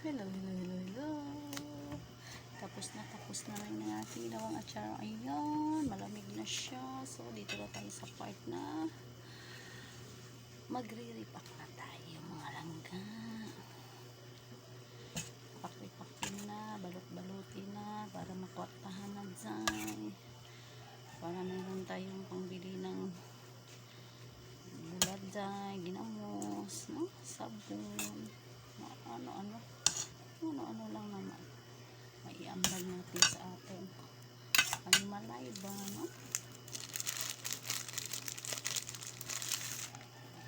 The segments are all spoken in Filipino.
Hello, hello, hello, hello. Tapos na, tapos na rin na ating ginawang atsara. Ayan, malamig na siya. So, dito na tayo sa part na magre-repack na tayo mga langga. Pakri-pakri na, balot-balutin na para makwartahan na dyan. Para meron tayong pangbili ng buladay, ginamos, no? sabon, no? ano-ano. Ano-ano lang naman. Maiambal natin sa ating panimalay ba, no?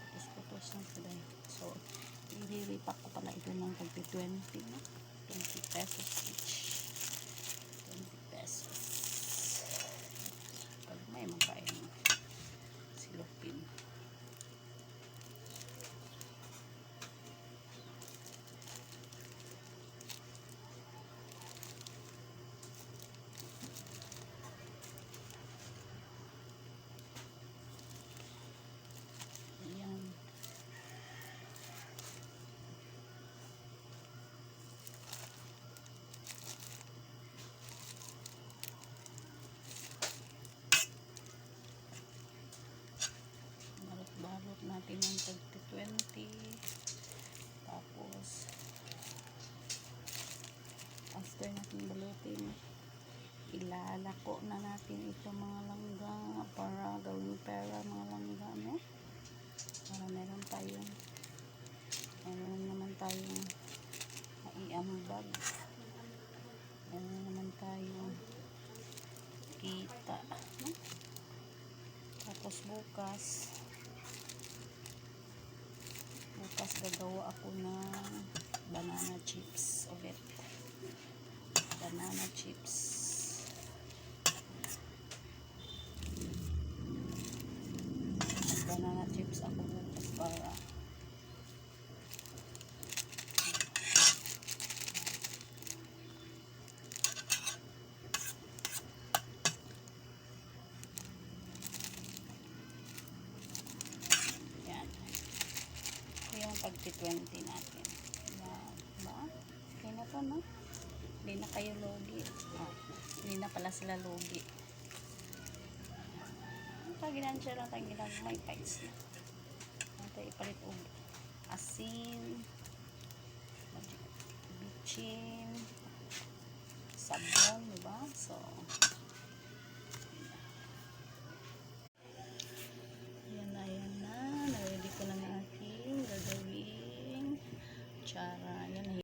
Putos-putos na sila. So, i-repack ko pala ito ng tagpi 20, no? 20 pesos each. 20 pesos. Pag may makain silupin. Ayan. Balot-balot natin ng tagti 20. Tapos, after natin balutin, ilalako na natin ito mga langga para gawing pera mga langga, no? Para meron tayong meron naman tayong maiambag. Meron naman tayong kita, no? Tapos bukas, bukas gagawa ako ng banana chips ulit. Banana chips. Banana chips ako bukas para 2020 natin. Wow. Ba? Okay na to, no? Hindi na kayo logi. Oh, ah, hindi na pala sila logi. Paginan siya lang tayong ginagawa. May pipes na. Ito ipalit ubo. Asin. Bitchin. Sabon, diba? So,